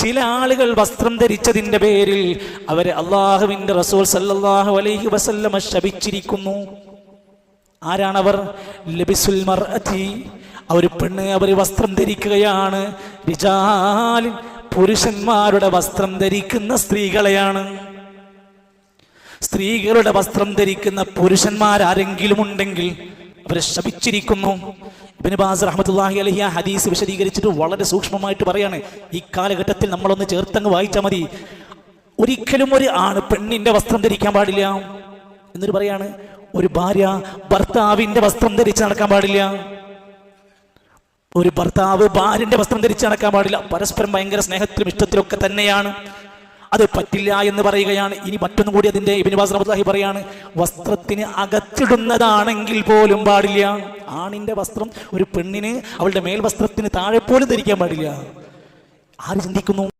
ചില ആളുകൾ വസ്ത്രം ധരിച്ചതിന്റെ പേരിൽ അവരെ അള്ളാഹുവിന്റെ റസൂൽ സല്ലാഹു അലൈഹി വസല്ലമ ശപിച്ചിരിക്കുന്നു. ആരാണവർ? ലബിസുൽ അവർ പെണ്ണ് അവർ വസ്ത്രം ധരിക്കുകയാണ്. പുരുഷന്മാരുടെ വസ്ത്രം ധരിക്കുന്ന സ്ത്രീകളെയാണ്. സ്ത്രീകളുടെ വസ്ത്രം ധരിക്കുന്ന പുരുഷന്മാരാരെങ്കിലും ഉണ്ടെങ്കിൽ അവരെ ശപിച്ചിരിക്കുന്നു. ബാസ് അലൈഹി ആ ഹദീസ് വിശദീകരിച്ചിട്ട് വളരെ സൂക്ഷ്മമായിട്ട് പറയാണ് ഈ കാലഘട്ടത്തിൽ നമ്മളൊന്ന് ചേർത്തങ്ങ് വായിച്ചാൽ മതി. ഒരിക്കലും ഒരു ആണ് പെണ്ണിന്റെ വസ്ത്രം ധരിക്കാൻ പാടില്ല എന്നൊരു പറയാണ്. ഒരു ഭാര്യ ഭർത്താവിന്റെ വസ്ത്രം ധരിച്ച് നടക്കാൻ പാടില്ല. ഒരു ഭർത്താവ് ഭാര്യന്റെ വസ്ത്രം ധരിച്ച് നടക്കാൻ പാടില്ല. പരസ്പരം ഭയങ്കര സ്നേഹത്തിലും ഇഷ്ടത്തിലും ഒക്കെ തന്നെയാണ്. അത് പറ്റില്ല എന്ന് പറയുകയാണ്. ഇനി മറ്റൊന്നും കൂടി അതിന്റെ ഇബിനിവാസ് റഹ്മത്തുള്ളാഹി പറയാണ് വസ്ത്രത്തിന് അകത്തിടുന്നതാണെങ്കിൽ പോലും പാടില്ല. ആണിന്റെ വസ്ത്രം ഒരു പെണ്ണിന് അവളുടെ മേൽവസ്ത്രത്തിന് താഴെ പോലും ധരിക്കാൻ പാടില്ല. ആര് ചിന്തിക്കുന്നു?